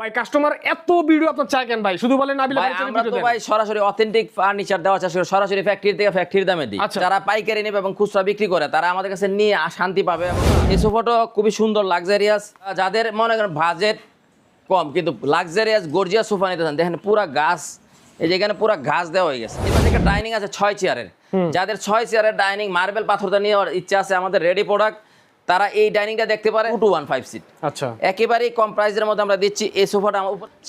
ভাই কাস্টমার এত ভিডিও আপনার চায় কেন ভাই? শুধু বলেন নাবিলা ভাই আমরা তো ভাই সরাসরি অথেন্টিক ফার্নিচার দেওয়া চাষ সরাসরি ফ্যাক্টরি থেকে ফ্যাক্টরির দামে দিই। আচ্ছা। যারা পাইকারি নেবে এবং খুচরা বিক্রি করে তারা আমাদের কাছে নিয়ে শান্তি পাবে। এই সোফাটা খুবই সুন্দর লাক্সারিয়াস যাদের মনে করেন বাজেট কম কিন্তু লাক্সারিয়াস গর্জিয়াস সোফা নিতে চান দেখেন পুরা গাছ এই যে এখানে পুরা গাছ দেওয়া হয়ে গেছে। এবার একটা ডাইনিং আছে ছয় চেয়ারের যাদের ছয় চেয়ারের ডাইনিং মার্বেল পাথরটা নেওয়ার ইচ্ছা আছে আমাদের রেডি প্রোডাক্ট তারা এই ডাইনিংটা দেখতে পারে টু ওয়ান ফাইভ সিট। আচ্ছা। একেবারেই কম প্রাইসের মধ্যে আমরা দিচ্ছি। এই সোফাটা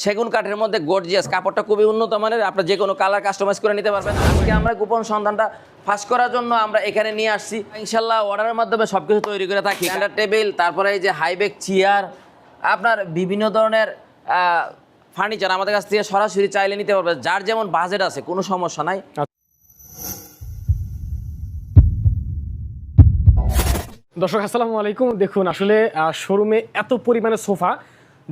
সেগুন কাঠের মধ্যে গর্জিয়াস কাপড়টা খুবই উন্নত মানের। আপনার যে কোনো কালার কাস্টমাইজ করে নিতে পারবেন। আজকে আমরা গোপন সন্ধানটা ফাঁস করার জন্য আমরা এখানে নিয়ে আসছি। ইনশাল্লাহ অর্ডারের মাধ্যমে সব কিছু তৈরি করে থাকি। স্ট্যান্ডার্ড টেবিল তারপরে এই যে হাইবেক চেয়ার আপনার বিভিন্ন ধরনের ফার্নিচার আমাদের কাছ থেকে সরাসরি চাইলে নিতে পারবে যার যেমন বাজেট আছে কোনো সমস্যা নাই। দর্শক, আসসালামু আলাইকুম। দেখুন, আসলে শোরুমে এত পরিমাণে সোফা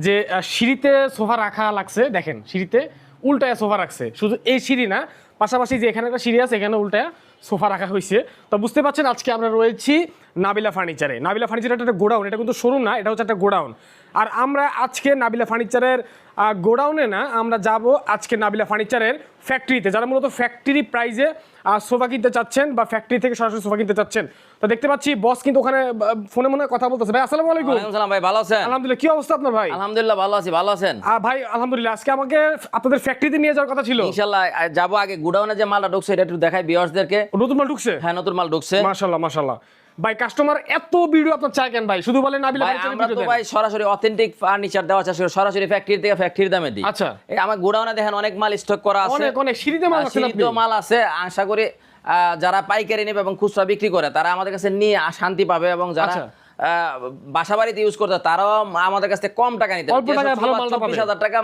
যে সিঁড়িতে সোফা রাখা লাগছে। দেখেন, সিঁড়িতে উল্টায় সোফা রাখছে। শুধু এই সিঁড়ি না, পাশাপাশি যে এখানে একটা সিঁড়ি আছে, এখানে উল্টায় সোফা রাখা হয়েছে তো বুঝতে পারছেন, আজকে আমরা রয়েছি নাবিলা ফার্নিচারে। নাবিলা ফার্নিচার একটা গোডাউন এটা কিন্তু শোরুম না এটা হচ্ছে একটা গোডাউন। আর আমরা আজকে নাবিলা ফার্নিচারের গোডাউনে না আমরা যাব আজকে নাবিলা ফার্নিচারের ফ্যাক্টরিতে যারা মূলত ফ্যাক্টরি প্রাইজে সোফা কিনতে চাচ্ছেন বা ফ্যাক্টরি থেকে সরাসরি সোফা কিনতে চাচ্ছেন। তো দেখতে পাচ্ছি বস কিন্তু ওখানে ফোনে মনে কথা বলতেছে। ভাই আসসালামু আলাইকুম। সালাম ভাই ভালো আছেন? আলহামদুলিল্লাহ কি অবস্থা আপনার ভাই? আলহামদুলিল্লাহ ভালো আছি ভালো আছেন? ভাই আলহামদুলিল্লাহ আজকে আমাকে আপনাদের ফ্যাক্টরিতে নিয়ে যাওয়ার কথা ছিল। ইনশাল্লাহ যাব আগে। গোডাউনে যে মালটা ঢুকছে এটা একটু দেখাই বিয়ার্সদেরকে নতুন মাল ঢুকছে? হ্যাঁ নতুন মাল ঢুকছে। মাশাল্লাহ মাশাল্লাহ ভাই কাস্টমার এত ভিডিও আপনার চায় কেন ভাই? শুধু বলেন নাবিলা ভাই আমরা তো ভাই সরাসরি অথেন্টিক ফার্নিচার দেওয়া চাষ করে। সরাসরি ফ্যাক্টরি থেকে ফ্যাক্টরির দামে দিই। আচ্ছা। এই আমার গোডাউনে দেখেন অনেক মাল স্টক করা আছে। অনেক অনেক সিঁড়িতে মাল আছে সিঁড়িতে মাল আছে। আশা করি আহ, যারা পাইকারি নেবে এবং খুচরা বিক্রি করে তারা আমাদের কাছে নিয়ে শান্তি পাবে এবং যারা আচ্ছা। বাসা বাড়িতে ইউজ করতে তারাও আমাদের কাছে কম টাকা নিতে। চব্বিশ হাজার টাকা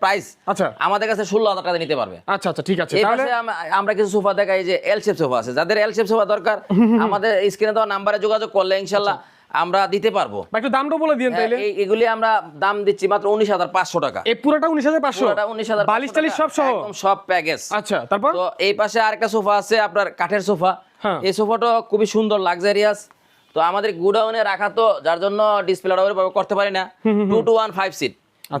প্রাইস আচ্ছা। আমাদের কাছে ষোলো হাজার টাকা নিতে পারবে। আচ্ছা আচ্ছা ঠিক আছে আমরা কিছু সোফা দেখাই যে এল শেপ সোফা আছে। যাদের এল শেপ সোফা দরকার আমাদের স্ক্রিনে দেওয়া নাম্বারে যোগাযোগ করলে ইনশাল্লাহ আমরা দিতে পারব। একটু দামটা বলে দিন তাইলে। এই- এগুলি আমরা দাম দিচ্ছি মাত্র উনিশ হাজার পাঁচশো টাকা। এই পুরোটা উনিশ হাজার পাঁচশো? পুরোটা উনিশ হাজার বালিশ টালিশ সব সহ? সব প্যাকেজ আচ্ছা তারপর? তো এই পাশে আরেকটা সোফা আছে আপনার কাঠের সোফা হ্যাঁ। এই সোফাটা খুবই সুন্দর লাক্সারিয়াস তো আমাদের গুডাউনে রাখা তো যার জন্য ডিসপ্লেটা ওইভাবে করতে পারি না। Two two one five seat.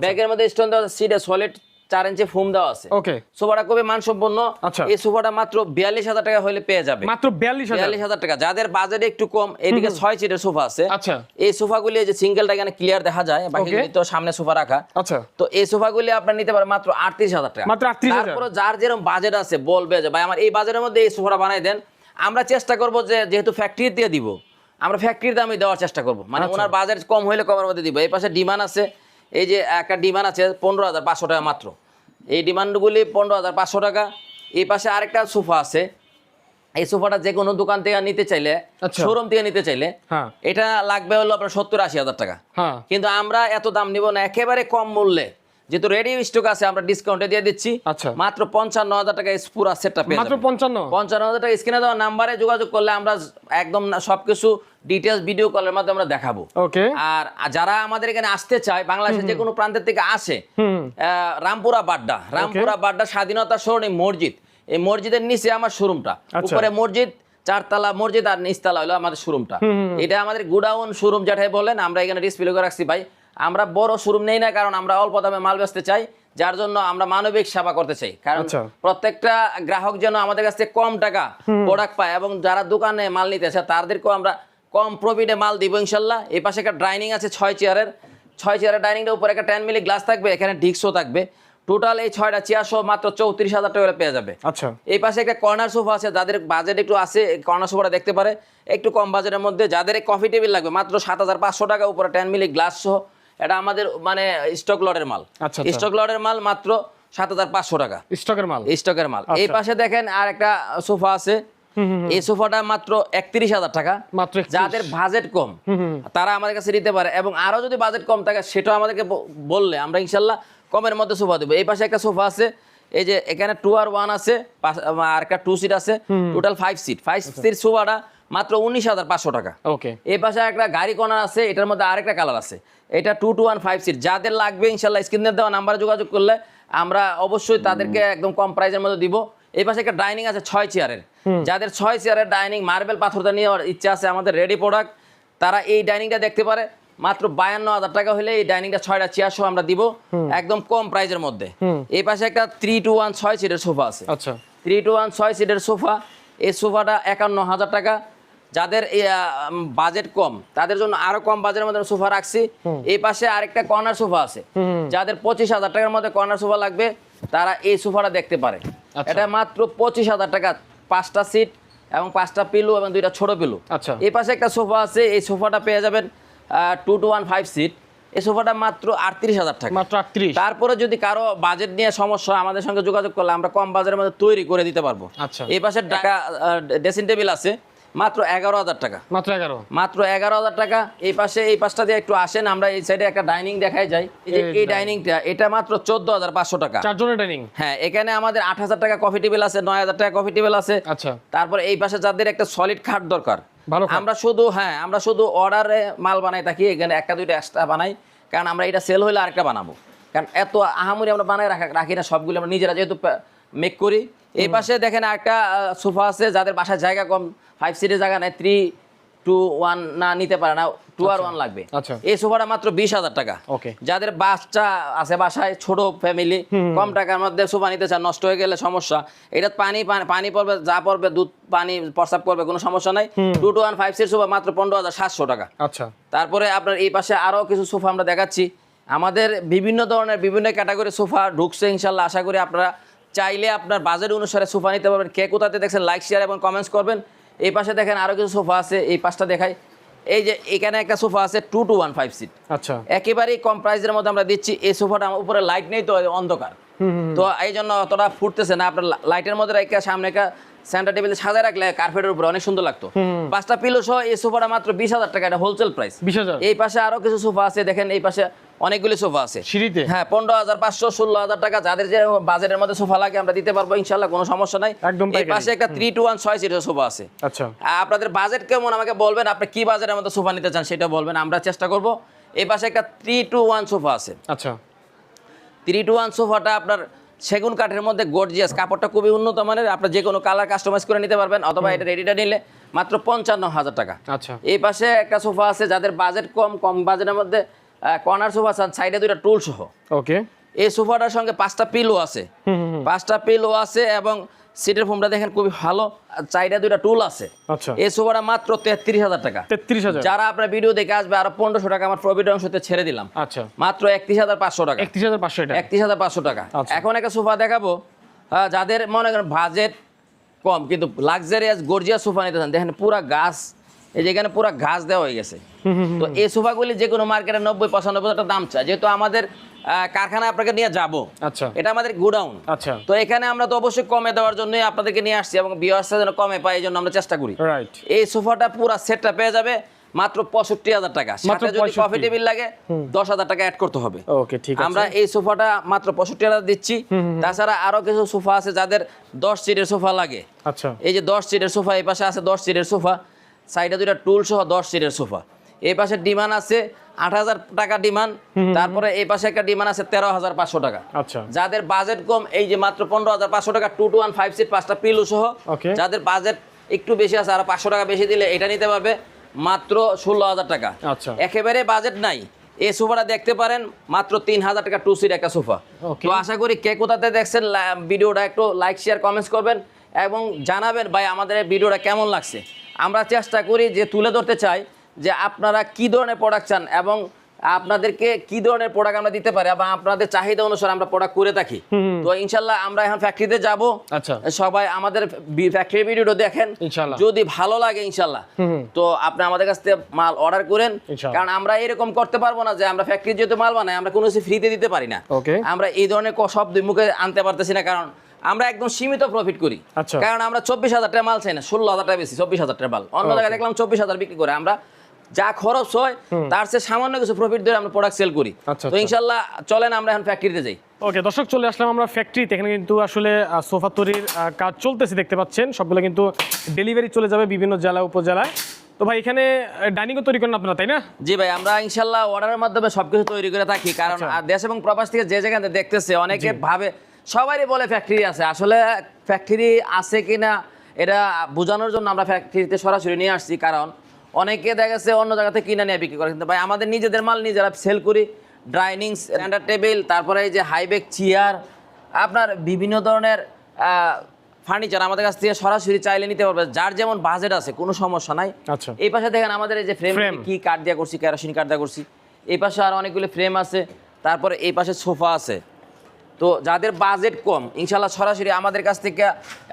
ব্যাগের মধ্যে স্টোন দেওয়া সিটে সলিড চার ইঞ্চি ফোম দেওয়া আছে। ওকে সোফাটা খুবই মানসম্পন্ন। আচ্ছা। এই সোফাটা মাত্র বিয়াল্লিশ হাজার টাকা হলে পেয়ে যাবে। মাত্র বিয়াল্লিশ বিয়াল্লিশ হাজার টাকা। যাদের বাজেট একটু কম এদিকে ছয় সিটের সোফা আছে। আচ্ছা। এই সোফাগুলি যে সিঙ্গেলটা এখানে ক্লিয়ার দেখা যায় বাকিগুলি তো সামনে সোফা রাখা। আচ্ছা। তো এই সোফাগুলি আপনার নিতে পারেন মাত্র আটত্রিশ হাজার টাকা। মাত্র 38,000 তারপরে যার যেরকম বাজেট আছে বলবে যে ভাই আমার এই বাজেটের মধ্যে এই সোফাটা বানাই দেন। আমরা চেষ্টা করব যে যেহেতু ফ্যাক্টরি দিয়ে দিব আমরা ফ্যাক্টরির দামে দেওয়ার চেষ্টা করব। মানে আচ্ছা। ওনার বাজার কম হলে কমের মধ্যে দিব। এই পাশে ডিমান্ড আছে এই যে একটা ডিমান্ড আছে পনেরো হাজার পাঁচশো টাকা মাত্র। এই ডিমান্ডগুলি পনেরো হাজার পাঁচশো টাকা। এই পাশে আরেকটা সোফা আছে। এই সোফাটা যে কোনো দোকান থেকে নিতে চাইলে আচ্ছা। শোরুম থেকে নিতে চাইলে হ্যাঁ। এটা লাগবে হলো আপনার সত্তর আশি হাজার টাকা। হ্যাঁ। কিন্তু আমরা এত দাম নিব না একেবারে কম মূল্যে। যেহেতু রেডি স্টক আছে আমরা ডিসকাউন্টে দিয়ে দিচ্ছি। আচ্ছা। মাত্র পঞ্চান্ন হাজার টাকা পুরো সেটটা পেয়ে মাত্র। পঞ্চান্ন? পঞ্চান্ন হাজার টাকা স্ক্রিনে দেওয়া নাম্বারে যোগাযোগ করলে আমরা একদম সবকিছু ডিটেলস ভিডিও কলের মাধ্যমে আমরা দেখাবো। ওকে আর যারা আমাদের এখানে আসতে চায় বাংলাদেশের যে কোনো প্রান্তের থেকে আসে রামপুরা বাড্ডা। রামপুরা বাড্ডা স্বাধীনতা সরণি মসজিদ। এই মসজিদের নিচে আমার শোরুমটা আচ্ছা। উপরে মসজিদ চারতলা মসজিদ আর নিচতলা হলো আমাদের শোরুমটা এটা আমাদের গুডাউন শোরুম যেটাই বলেন আমরা এখানে ডিসপ্লে করে রাখছি ভাই। আমরা বড় শোরুম নেই না কারণ আমরা অল্প দামে মাল বেচতে চাই যার জন্য আমরা মানবিক সেবা করতে চাই। কারণ আচ্ছা। প্রত্যেকটা গ্রাহক যেন আমাদের কাছ থেকে কম টাকা প্রোডাক্ট পায় এবং যারা দোকানে মাল নিতে আসে তাদেরকেও আমরা কম প্রফিটে মাল দিব ইনশাল্লাহ। এই পাশে একটা ডাইনিং আছে ছয় চেয়ারের ছয় চেয়ারের ডাইনিংটার উপরে একটা টেন মিলি গ্লাস থাকবে এখানে ডিস্কও থাকবে। টোটাল এই ছয়টা চেয়ার সহ মাত্র চৌত্রিশ হাজার টাকা পেয়ে যাবে। আচ্ছা। এই পাশে একটা কর্নার সোফা আছে যাদের বাজেট একটু আছে কর্নার সোফাটা দেখতে পারে। একটু কম বাজেটের মধ্যে যাদের কফি টেবিল লাগবে মাত্র সাত হাজার পাঁচশো টাকা উপরে টেন মিলি গ্লাস সহ এটা আমাদের মানে স্টক লটের মাল। আচ্ছা, আচ্ছা। স্টক লটের মাল মাত্র সাত হাজার পাঁচশো টাকা। স্টকের মাল? স্টকের মাল। এই পাশে দেখেন আর একটা সোফা আছে। এই সোফাটা মাত্র একত্রিশ হাজার টাকা। মাত্র যাদের বাজেট কম তারা আমাদের কাছে নিতে পারে এবং আরও যদি বাজেট কম থাকে সেটাও আমাদেরকে বললে আমরা ইনশাল্লাহ কমের মধ্যে সোফা দেবো। এই পাশে একটা সোফা আছে। এই যে এখানে টু আর ওয়ান আছে আর একটা টু সিট আছে। Total five seat five seat সোফাটা মাত্র উনিশ হাজার পাঁচশো টাকা। ওকে। এই পাশে একটা গাড়ি কর্নার আছে এটার মধ্যে আরেকটা কালার আছে। এটা two two one five seat যাদের লাগবে ইনশাল্লাহ স্ক্রিনে দেওয়া নাম্বারে যোগাযোগ করলে আমরা অবশ্যই তাদেরকে একদম কম প্রাইসের মধ্যে দিব। এই পাশে একটা ডাইনিং আছে ছয় চেয়ারের যাদের ছয় চেয়ারের ডাইনিং মার্বেল পাথরটা নেওয়ার ইচ্ছা আছে আমাদের রেডি প্রোডাক্ট তারা এই ডাইনিংটা দেখতে পারে। মাত্র বায়ান্ন হাজার টাকা হলে এই ডাইনিংটা ছয়টা চেয়ার সহ আমরা দিব একদম কম প্রাইজের মধ্যে। এই পাশে একটা থ্রি টু ওয়ান ছয় সিটের সোফা আছে। আচ্ছা। থ্রি টু ওয়ান ছয় সিটের সোফা এই সোফাটা একান্ন হাজার টাকা। যাদের বাজেট কম তাদের জন্য আরও কম বাজেটের মধ্যে সোফা রাখছি। এই পাশে আরেকটা কর্নার সোফা আছে। যাদের পঁচিশ হাজার টাকার মধ্যে কর্নার সোফা লাগবে তারা এই সোফাটা দেখতে পারে। আচ্ছা। এটা মাত্র পঁচিশ হাজার টাকা পাঁচটা সিট এবং পাঁচটা পিলু এবং দুইটা ছোট পিলু আচ্ছা। এই পাশে একটা সোফা আছে এই সোফাটা পেয়ে যাবেন two two one five seat এই সোফাটা মাত্র আটত্রিশ হাজার টাকা। মাত্র আটত্রিশ। তারপরে যদি কারও বাজেট নিয়ে সমস্যা হয়, আমাদের সঙ্গে যোগাযোগ করলে আমরা কম বাজারের মধ্যে তৈরি করে দিতে পারব। আচ্ছা। এই পাশে টাকা ড্রেসিং টেবিল আছে। মাত্র এগারো হাজার টাকা। মাত্র এগারো। মাত্র এগারো হাজার টাকা। এই পাশে এই পাশটা দিয়ে একটু আসেন আমরা এই সাইডে একটা ডাইনিং দেখাই যাই। এই ডাইনিংটা এটা মাত্র চোদ্দ হাজার পাঁচশো টাকা। চারজনের ডাইনিং হ্যাঁ এখানে আমাদের আট হাজার টাকা কফি টেবিল আছে নয় হাজার টাকা কফি টেবিল আছে। আচ্ছা। তারপর এই পাশে যাদের একটা সলিড খাট দরকার। আমরা শুধু হ্যাঁ আমরা শুধু অর্ডারে মাল বানাই থাকি এখানে একটা দুইটা এক্সট্রা বানাই। কারণ আমরা এটা সেল হলে আরেকটা বানাবো। কারণ এত আহামরি আমরা বানাই রাখা রাখি না সবগুলো আমরা নিজেরা যেহেতু মেক করি। এই পাশে দেখেন একটা সোফা আছে যাদের বাসায় জায়গা কম ফাইভ সিটের জায়গা নেই থ্রি টু ওয়ান না নিতে পারে না টু আর ওয়ান লাগবে। আচ্ছা। এই সোফাটা মাত্র বিশ হাজার টাকা। যাদের বাচ্চা আছে বাসায় ছোট ফ্যামিলি কম টাকার মধ্যে সোফা নিতে চান নষ্ট হয়ে গেলে সমস্যা। এটা পানি পানি- পড়বে যা পড়বে দুধ পানি প্রস্রাব করবে কোনো সমস্যা নাই। Two two one five seat sofa মাত্র পনেরো হাজার সাতশো টাকা। আচ্ছা। তারপরে আপনার এই পাশে আরও কিছু সোফা আমরা দেখাচ্ছি। আমাদের বিভিন্ন ধরনের বিভিন্ন ক্যাটাগরি সোফা ঢুকছে ইনশাল্লাহ। আশা করি আপনারা চাইলে আপনার বাজেট অনুসারে সোফা নিতে পারবেন। কে কোথাতে দেখছেন লাইক শেয়ার এবং কমেন্টস করবেন। এই পাশে দেখেন আরও কিছু সোফা আছে এই পাশটা দেখাই। এই যে এখানে একটা সোফা আছে two two one five seat আচ্ছা। একেবারেই কম প্রাইসের মধ্যে আমরা দিচ্ছি এই সোফাটা আমার উপরে লাইট নেই তো অন্ধকার। তো এই জন্য অতটা ফুটতেছে না আপনার লাইটের মধ্যে রেখে সামনে একটা সেন্টার টেবিলে সাজায় রাখলে কার্পেটের উপরে অনেক সুন্দর লাগতো। পাঁচটা পিলো সহ এই সোফাটা মাত্র বিশ হাজার টাকা এটা হোলসেল প্রাইস বিশ হাজার। এই পাশে আরও কিছু সোফা আছে দেখেন এই পাশে অনেকগুলি সোফা আছে। সিঁড়িতে? হ্যাঁ পনেরো হাজার পাঁচশো ষোলো হাজার টাকা যাদের যে বাজেটের মধ্যে সোফা লাগে আমরা দিতে পারব ইনশাল্লাহ কোনো সমস্যা নাই। একদম এই পাশে একটা থ্রি টু ওয়ান ছয় সিটের সোফা আছে। আচ্ছা। আপনাদের বাজেট কেমন আমাকে বলবেন? আপনি কি বাজেটের মধ্যে সোফা নিতে চান সেটা বলবেন আমরা চেষ্টা করব। এই পাশে একটা থ্রি টু ওয়ান সোফা আছে। আচ্ছা। থ্রি টু ওয়ান সোফাটা আপনার সেগুন কাঠের মধ্যে গর্জিয়াস কাপড়টা খুবই উন্নত মানের আপনার যে কোনো কালার কাস্টমাইজ করে নিতে পারবেন অথবা এটা রেডিটা নিলে মাত্র পঞ্চান্ন হাজার টাকা। আচ্ছা। এই পাশে একটা সোফা আছে যাদের বাজেট কম কম বাজেটের মধ্যে কর্নার সোফা আছে সাইডে দুইটা টুল সহ। ওকে এই সোফাটার সঙ্গে পাঁচটা পিলো আছে। পাঁচটা পিলো আছে এবং সিটের ফোমটা দেখেন খুবই ভালো সাইডে দুইটা টুল আছে। আচ্ছা। এই সোফাটা মাত্র তেত্রিশ হাজার টাকা। তেত্রিশ হাজার। যারা আপনার ভিডিও দেখে আসবে আরও পনেরোশো টাকা আমার প্রফিট অংশতে ছেড়ে দিলাম। আচ্ছা। মাত্র একত্রিশ হাজার পাঁচশো টাকা। একত্রিশ হাজার পাঁচশো এটা। একত্রিশ হাজার পাঁচশো টাকা। আচ্ছা। এখন একটা সোফা দেখাবো। যাদের মনে করেন বাজেট কম কিন্তু লাক্সারিয়াস গর্জিয়াস সোফা নিতে চান দেখেন পুরা গাছ এই যে এখানে পুরা গাছ দেওয়া হয়ে গেছে। তো এই সোফাগুলি যে কোনো মার্কেটে নব্বই পঁচানব্বই টাকা দাম চায়। যেহেতু আমাদের কারখানা আপনাকে নিয়ে যাব। আচ্ছা। এটা আমাদের গোডাউন। আচ্ছা। তো এখানে আমরা তো অবশ্যই কমে দেওয়ার জন্যই আপনাদেরকে নিয়ে আসছি এবং বিয়ার্সটা যেন কমে পাই এই জন্য আমরা চেষ্টা করি। রাইট এই সোফাটা পুরা সেটটা পেয়ে যাবে মাত্র পঁয়ষট্টি হাজার টাকা। সাথে যদি 65 কফি টেবিল লাগে দশ হাজার টাকা অ্যাড করতে হবে। ওকে ঠিক আছে। আমরা এই সোফাটা মাত্র পঁয়ষট্টি হাজার দিচ্ছি। তাছাড়া আরও কিছু সোফা আছে যাদের দশ সিটের সোফা লাগে। আচ্ছা। এই যে দশ সিটের সোফা এই পাশে আছে দশ সিটের সোফা। সাইডে দুইটা টুল সহ দশ সিটের সোফা। এই পাশে ডিমান্ড আছে আট হাজার টাকা ডিমান্ড তারপরে এই পাশে একটা ডিমান্ড আছে তেরো হাজার পাঁচশো টাকা। আচ্ছা। যাদের বাজেট কম এই যে মাত্র পনেরো হাজার পাঁচশো টাকা two two one five seat পাঁচটা পিলু সহ। যাদের বাজেট একটু বেশি আছে আর পাঁচশো টাকা বেশি দিলে এটা নিতে পারবে মাত্র ষোলো হাজার টাকা। আচ্ছা। একেবারে বাজেট নাই। এই সোফাটা দেখতে পারেন মাত্র তিন হাজার টাকা টু সিট একটা সোফা. তো আশা করি কে কোথাতে দেখছেন ভিডিওটা একটু লাইক শেয়ার কমেন্টস করবেন এবং জানাবেন ভাই আমাদের ভিডিওটা কেমন লাগছে। আমরা চেষ্টা করি যে তুলে ধরতে চাই যে আপনারা কি ধরনের প্রোডাক্ট চান এবং আপনাদেরকে কি ধরনের প্রোডাক্ট আমরা দিতে পারি এবং আপনাদের চাহিদা অনুসারে আমরা প্রোডাক্ট করে থাকি। তো ইনশাল্লাহ আমরা এখন ফ্যাক্টরিতে যাব। আচ্ছা। সবাই আমাদের ফ্যাক্টরি ভিডিওটা দেখেন। যদি ভালো লাগে ইনশাল্লাহ। তো আপনি আমাদের কাছ থেকে মাল অর্ডার করেন। কারণ আমরা এরকম করতে পারব না যে আমরা ফ্যাক্টরি যেহেতু মাল বানাই আমরা কোনো কিছু ফ্রিতে দিতে পারি না। আমরা এই ধরনের সব দুই মুখে আনতে পারতেছি না কারণ আমরা একদম সীমিত প্রফিট করি। আচ্ছা। কারণ আমরা চব্বিশ হাজার টাকা মাল চাই না ষোলো হাজার টাকা বেশি চব্বিশ হাজার টাকা মাল। অন্য জায়গায় দেখলাম চব্বিশ হাজার বিক্রি করে। আমরা যা খরচ হয় তার চেয়ে সামান্য কিছু প্রফিট দিয়ে আমরা প্রোডাক্ট সেল করি। আচ্ছা, তো আচ্ছা। ইনশাল্লাহ চলেন আমরা এখন ফ্যাক্টরিতে যাই। ওকে দর্শক চলে আসলাম আমরা ফ্যাক্টরিতে এখানে কিন্তু আসলে সোফা তৈরির কাজ চলতেছে দেখতে পাচ্ছেন। সবগুলো কিন্তু ডেলিভারি চলে যাবে বিভিন্ন জেলা উপজেলায়। তো ভাই এখানে ডাইনিংও তৈরি করেন আপনারা তাই না? জি ভাই আমরা ইনশাল্লাহ অর্ডারের মাধ্যমে সবকিছু তৈরি করে থাকি। কারণ। দেশ এবং প্রবাস থেকে যে জায়গাতে দেখতেছে অনেকে ভাবে সবারই বলে ফ্যাক্টরি আছে। আসলে ফ্যাক্টরি আছে কিনা এটা বোঝানোর জন্য আমরা ফ্যাক্টরিতে সরাসরি নিয়ে আসছি। কারণ অনেকে দেখা গেছে অন্য জায়গাতে কিনে নিয়ে বিক্রি করে। কিন্তু ভাই আমাদের নিজেদের মাল নিজেরা সেল করি। ডাইনিং স্ট্যান্ডার্ড টেবিল তারপরে এই যে হাইবেক চেয়ার আপনার বিভিন্ন ধরনের ফার্নিচার আমাদের কাছ থেকে সরাসরি চাইলে নিতে পারবে। যার যেমন বাজেট আছে কোনো সমস্যা নাই। আচ্ছা। এই পাশে দেখেন আমাদের এই যে ফ্রেম। কি কাঠ দিয়া করছি কেরোসিন কাঠ দিয়া করছি। এই পাশে আর অনেকগুলো ফ্রেম আছে। তারপরে এই পাশে সোফা আছে। তো যাদের বাজেট কম ইনশাল্লাহ সরাসরি আমাদের কাছ থেকে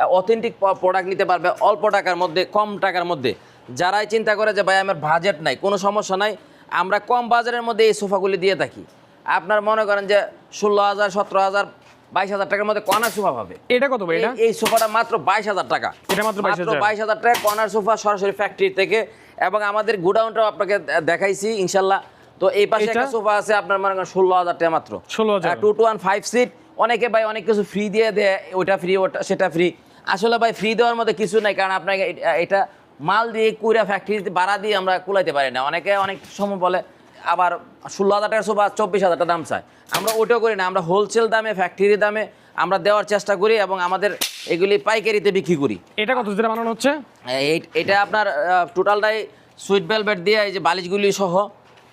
অথেন্টিক প্রোডাক্ট নিতে পারবে অল্প টাকার মধ্যে কম টাকার মধ্যে। যারাই চিন্তা করে যে ভাই আমার বাজেট নাই কোনো সমস্যা নাই আমরা কম বাজারের মধ্যে এই সোফাগুলি দিয়ে থাকি। আপনার মনে করেন যে ষোলো হাজার সতেরো হাজার বাইশ হাজার টাকার মধ্যে কর্নার সোফা পাবে। এটা কত ভাই এটা? এই- সোফাটা মাত্র বাইশ হাজার টাকা। এটা মাত্র বাইশ হাজার। টাকা কর্নার সোফা সরাসরি ফ্যাক্টরি থেকে। এবং আমাদের গোডাউনটাও আপনাকে দেখাইছি ইনশাল্লাহ। তো এই পাশে একটা সোফা আছে আপনার মনে করেন ষোলো হাজার টাকা মাত্র। 16,000 two two one five seat অনেকে ভাই অনেক কিছু ফ্রি দিয়ে দেয় ওটা ফ্রি ওটা সেটা ফ্রি আসলে ভাই ফ্রি দেওয়ার মধ্যে কিছু নাই কারণ আপনাকে এটা- মাল দিয়ে কুইরা ফ্যাক্টরিতে ভাড়া দিয়ে আমরা কুলাইতে পারি না। অনেকে অনেক সময় বলে আবার ষোলো হাজার টাকা সোফা চব্বিশ হাজার টাকা দাম চায়। আমরা ওটাও করি না আমরা হোলসেল দামে ফ্যাক্টরি দামে আমরা দেওয়ার চেষ্টা করি এবং আমাদের এগুলি পাইকারিতে বিক্রি করি। এটা কত যেটা বানানো হচ্ছে? এই- এটা আপনার টোটালটাই সুইট ভেলভেট দিয়ে এই যে বালিশগুলি সহ।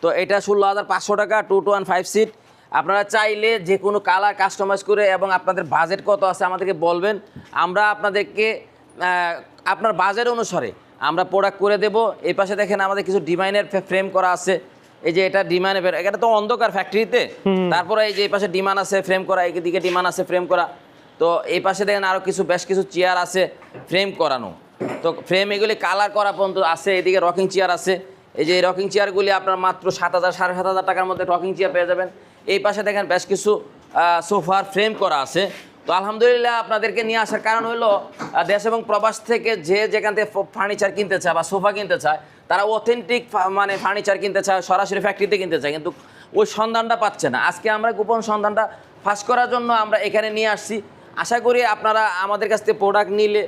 তো এটা ষোলো হাজার পাঁচশো টাকা two two one five seat আপনারা চাইলে যে কোনো কালার কাস্টমাইজ করে এবং আপনাদের বাজেট কত আছে আমাদেরকে বলবেন। আমরা আপনাদেরকে আপনার বাজেট অনুসারে আমরা প্রোডাক্ট করে দেব। এই পাশে দেখেন আমাদের কিছু ডিমাইনের ফ্রেম করা আছে। এই যে এটা বের এটা তো অন্ধকার ফ্যাক্টরিতে তারপরে এই যে এই পাশে ডিমান আছে ফ্রেম করা এইদিকে ডিমান আছে ফ্রেম করা। তো এই পাশে দেখেন আরও কিছু বেশ কিছু চেয়ার আছে ফ্রেম করানো। তো ফ্রেম এগুলি কালার করা পর্যন্ত আছে এদিকে রকিং চেয়ার আছে। এই যে রকিং চেয়ারগুলি আপনার মাত্র সাত হাজার, সাড়ে সাত হাজার টাকার মধ্যে রকিং চেয়ার পেয়ে যাবেন। এই পাশে দেখেন বেশ কিছু সোফার ফ্রেম করা আছে। তো আলহামদুলিল্লাহ আপনাদেরকে নিয়ে আসার কারণ হলো দেশ এবং প্রবাস থেকে যে যেখান থেকে ফার্নিচার কিনতে চায় বা সোফা কিনতে চায়, তারা অথেন্টিক মানে ফার্নিচার কিনতে চায়, সরাসরি ফ্যাক্টরিতে কিনতে চায়। কিন্তু ওই সন্ধানটা পাচ্ছে না। আজকে আমরা গোপন সন্ধানটা ফাঁস করার জন্য আমরা এখানে নিয়ে আসছি। আশা করি আপনারা আমাদের কাছ থেকে প্রোডাক্ট নিলে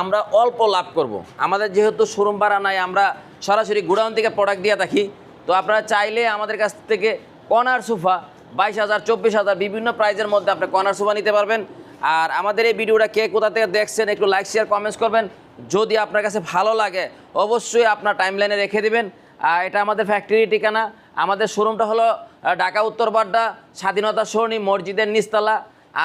আমরা অল্প লাভ করব। আমাদের যেহেতু শোরুম ভাড়া নাই, আমরা সরাসরি গোডাউন থেকে প্রোডাক্ট দিয়ে থাকি তো আপনারা চাইলে আমাদের কাছ থেকে কনার সোফা বাইশ হাজার, চব্বিশ হাজার বিভিন্ন প্রাইজের মধ্যে আপনি কনার সোফা নিতে পারবেন। আর আমাদের এই ভিডিওটা কে কোথা থেকে দেখছেন একটু লাইক শেয়ার কমেন্টস করবেন। যদি আপনার কাছে ভালো লাগে, অবশ্যই আপনার টাইমলাইনে রেখে দিবেন। আর এটা আমাদের ফ্যাক্টরি ঠিকানা। আমাদের শোরুমটা হলো ঢাকা উত্তর বাড্ডা, স্বাধীনতা সরণি, মসজিদের নিচতলা।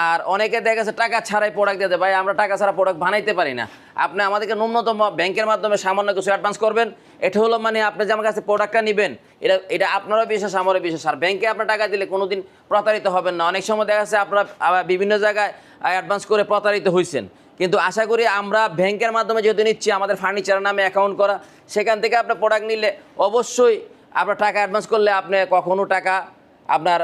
আর অনেকে দেখা গেছে টাকা ছাড়াই প্রোডাক্ট দিতে। ভাই, আমরা টাকা ছাড়া প্রোডাক্ট বানাইতে পারি না। আপনি আমাদেরকে ন্যূনতম ব্যাংকের মাধ্যমে সামান্য কিছু অ্যাডভান্স করবেন। এটা হলো মানে আপনি যে আমার কাছে প্রোডাক্টটা নেবেন, এটা এটা আপনারও বিশেষ আমারও বিশেষ আর ব্যাংকে আপনার টাকা দিলে কোনো দিন প্রতারিত হবেন না। অনেক সময় দেখা যাচ্ছে আপনারা বিভিন্ন জায়গায় অ্যাডভান্স করে প্রতারিত হয়েছেন কিন্তু আশা করি আমরা ব্যাংকের মাধ্যমে যেহেতু নিচ্ছি, আমাদের ফার্নিচারের নামে অ্যাকাউন্ট করা, সেখান থেকে আপনার প্রোডাক্ট নিলে অবশ্যই আপনার টাকা অ্যাডভান্স করলে আপনি কখনো টাকা আপনার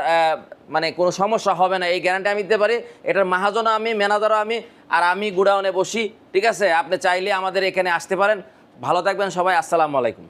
মানে কোনো সমস্যা হবে না, এই গ্যারান্টি আমি দিতে পারি। এটার মাহাজনও আমি ম্যানেজারও আমি, আর আমি গুডাউনে বসি, ঠিক আছে? আপনি চাইলে আমাদের এখানে আসতে পারেন। ভালো থাকবেন সবাই, আসসালামু আলাইকুম।